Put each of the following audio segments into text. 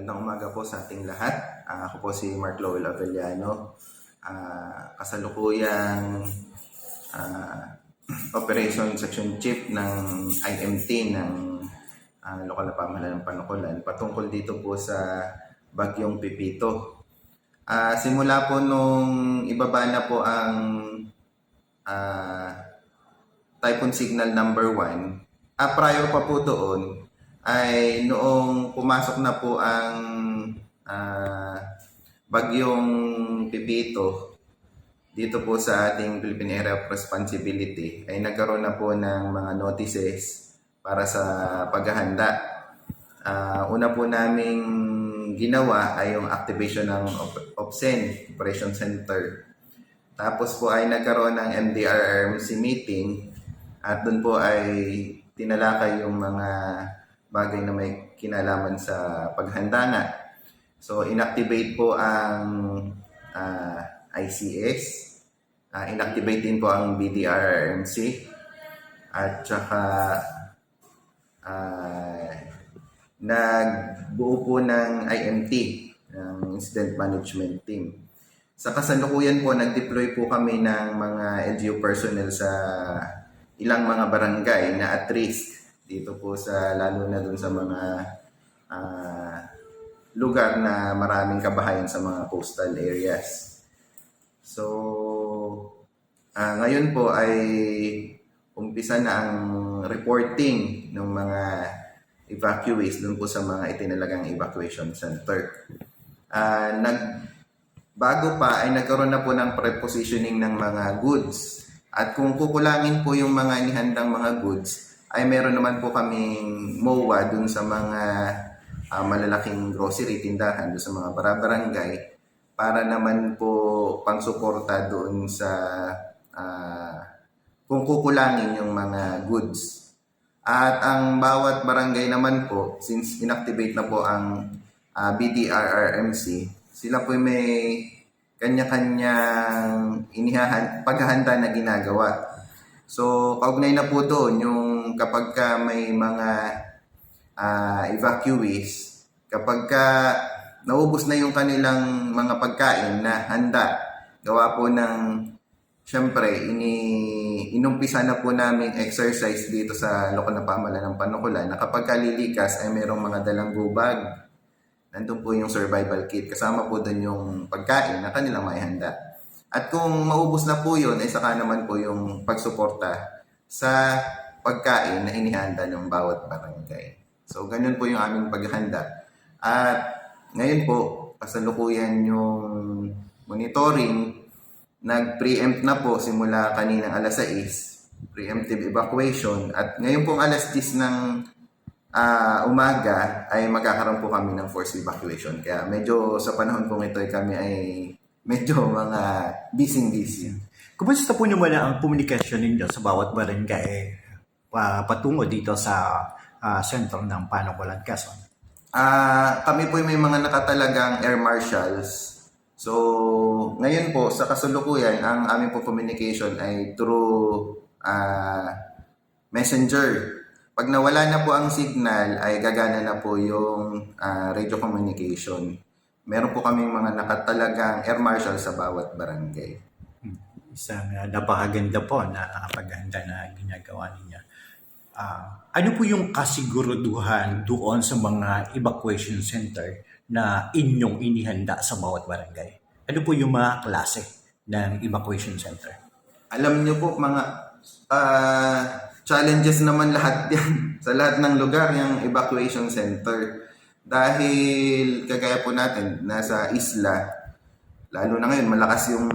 Magandang umaga po sa ating lahat. Ah, ako po si Mark Lowell Avellano. Ah, kasalukuyang ah, Operation Section Chief ng IMT ng ah, lokal na pamahalaan ng Panukulan patungkol dito po sa Bagyong Pipito. Ah, simula po nung ibaba na po ang ah, Typhoon Signal number 1, ah, prior pa po doon, ay noong pumasok na po ang ah, bagyong Pipito dito po sa ating Philippine Area of Responsibility ay nagkaroon na po ng mga notices para sa paghahanda. Ah, una po naming ginawa ay yung activation ng Op- OPSEN, Operation Center. Tapos po ay nagkaroon ng MDRRMC meeting at doon po ay tinalakay yung mga bagay na may kinalaman sa paghanda nga. So, inactivate po ang ah, ICS. ah, inactivate din po ang BDRRMC. At saka ah, nagbuo po ng IMT, ng Incident Management Team. Sa kasalukuyan po, nag-deploy po kami ng mga LGU personnel sa ilang mga barangay na at risk dito po sa lalo na dun sa mga ah, lugar na maraming kabahayan sa mga coastal areas. So, ah, ngayon po ay umpisa na ang reporting ng mga evacuees dun po sa mga itinalagang evacuation center. Ah, nag bago pa ay nagkaroon na po ng prepositioning ng mga goods. At kung kukulangin po yung mga inihandang mga goods, ay meron naman po kaming MOA dun sa mga ah, malalaking grocery tindahan, dun sa mga barabarangay, para naman po pangsuporta doon sa ah, kung kukulangin yung mga goods. At ang bawat barangay naman po, since inactivate na po ang ah, BDRRMC, sila po may kanya-kanyang inihahan, paghahanda na ginagawa. So, kaugnay na po doon yung kapag ka may mga ah, evacuees, kapag ka naubos na yung kanilang mga pagkain na handa, gawa po ng, syempre, ini, inumpisa na po namin exercise dito sa lokal na pamahalaan ng Panukulan na kapag ka lilikas ay merong mga dalang go bag, nandun po yung survival kit. Kasama po doon yung pagkain na kanilang maihanda. At kung maubos na po yun, ay saka naman po yung pagsuporta sa pagkain na inihanda ng bawat barangay. So, ganun po yung aming paghahanda. At ngayon po, kasalukuyan yung monitoring, nag-preempt na po simula kaninang alas 6, preemptive evacuation. At ngayon pong alas 10 ng ah, umaga ay magkakaroon po kami ng forced evacuation. Kaya medyo sa panahon pong ito ay kami ay medyo mga busy-busy. Kumusta po naman ang komunikasyon ninyo sa bawat barangay pa, patungo dito sa ah, sentro ng Panukulan, Quezon? Ah, kami po may mga nakatalagang air marshals. So, ngayon po sa kasulukuyan, ang aming po communication ay through ah, messenger. Pag nawala na po ang signal, ay gagana na po yung ah, radio communication. Meron po kaming mga nakatalagang air marshal sa bawat barangay. Isang uh, napakaganda po na paghanda na ginagawa ninyo. Ah, ano po yung kasiguruduhan doon sa mga evacuation center na inyong inihanda sa bawat barangay? Ano po yung mga klase ng evacuation center? Alam niyo po mga ah, challenges naman lahat yan sa lahat ng lugar yung evacuation center. Dahil kagaya po natin, nasa isla, lalo na ngayon malakas yung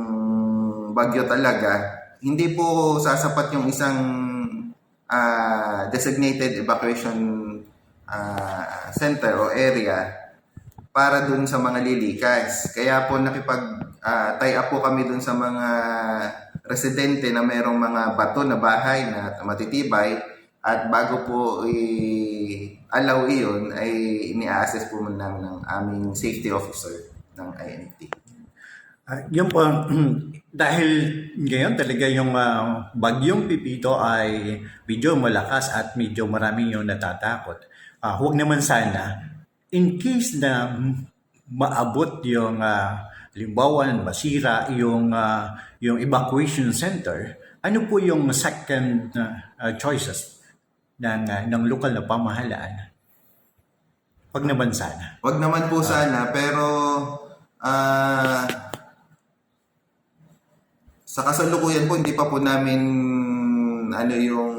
bagyo talaga, hindi po sasapat yung isang ah, designated evacuation ah, center o area para dun sa mga lilikas. Kaya po nakipag ah, tie up po kami dun sa mga residente na mayroong mga bato na bahay na matitibay at bago po i-allow iyon ay ini-assess po namin ng aming safety officer ng INT. Ah, yun po, dahil ngayon talaga yung ah, bagyong Pipito ay medyo malakas at medyo marami yung natatakot. Ah, huwag naman sana in case na maabot yung uh, limbawa masira yung ah, yung evacuation center, ano po yung second ah, choices ng ah, ng lokal na pamahalaan pag nabansa na? Wag naman po sana, pero ah sa kasalukuyan po, hindi pa po namin ano yung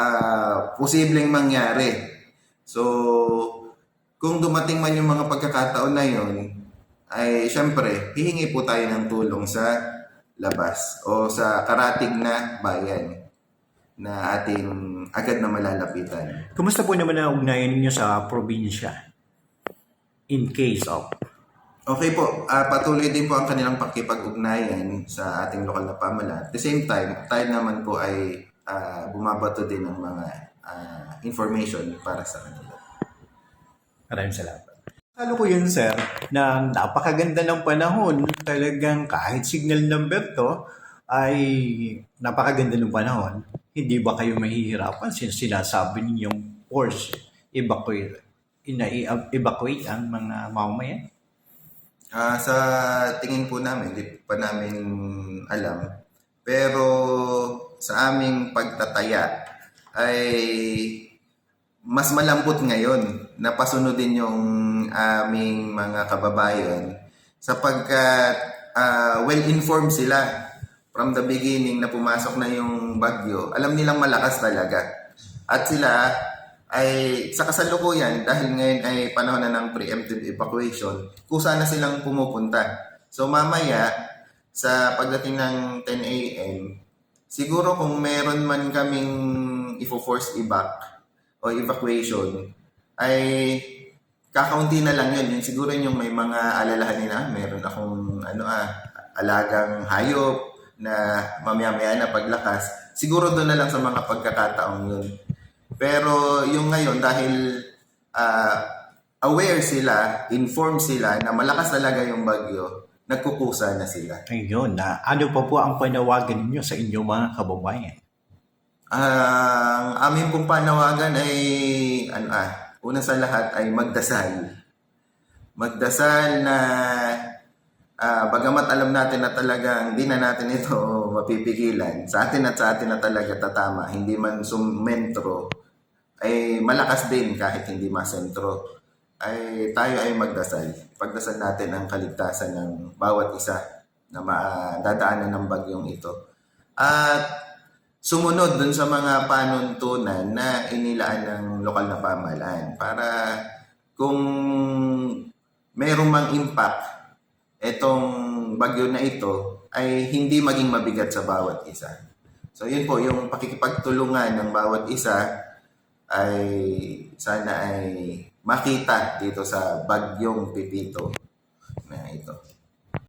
ah posibleng mangyari. So, kung dumating man yung mga pagkakataon na yun, ay syempre, hihingi po tayo ng tulong sa labas o sa karatig na bayan na ating agad na malalapitan. Kumusta po naman ang ugnayan ninyo sa probinsya? In case of Okay po, ah, patuloy din po ang kanilang pakipag-ugnayan sa ating lokal na pamahalaan. At the same time, tayo naman po ay ah, bumabato din ng mga ah, information para sa kanila. Maraming salamat. Kalo ko yun, sir, na napakaganda ng panahon. Talagang kahit signal number to, ay napakaganda ng panahon. Hindi ba kayo mahihirapan since sinasabi ninyong force evacuate, ina evacuate ang mga mamamayan? Ah, sa tingin po namin, hindi pa namin alam. Pero sa aming pagtataya ay mas malambot ngayon na pasunodin yung aming mga kababayan sapagkat ah, well-informed sila from the beginning na pumasok na yung bagyo. Alam nilang malakas talaga. At sila ay sa kasalukuyan dahil ngayon ay panahon na ng preemptive evacuation, kusa na silang pumupunta. So mamaya sa pagdating ng 10 a.m., siguro kung meron man kaming ifo-force evac o evacuation, ay kakaunti na lang yun. Yung siguro yung may mga alalahanin na, meron akong ano ah, alagang hayop na mamaya-maya na paglakas. Siguro doon na lang sa mga pagkakataong yun. Pero yung ngayon, dahil ah, aware sila, informed sila na malakas talaga yung bagyo, nagkukusa na sila. Ayun, na ano pa po ang panawagan ninyo sa inyong mga kababayan? Ang aming pong panawagan ay, ano ah, una sa lahat ay magdasal. Magdasal na, ah, bagamat alam natin na talagang hindi na natin ito mapipigilan, sa atin at sa atin na talaga tatama, hindi man sumentro, ay malakas din kahit hindi masentro, ay tayo ay magdasal. Pagdasal natin ang kaligtasan ng bawat isa na madadaanan ng bagyong ito. At sumunod dun sa mga panuntunan na inilaan ng lokal na pamahalaan para kung mayroong mang impact itong bagyo na ito ay hindi maging mabigat sa bawat isa. So yun po, yung pakikipagtulungan ng bawat isa ay sana ay makita dito sa bagyong Pipito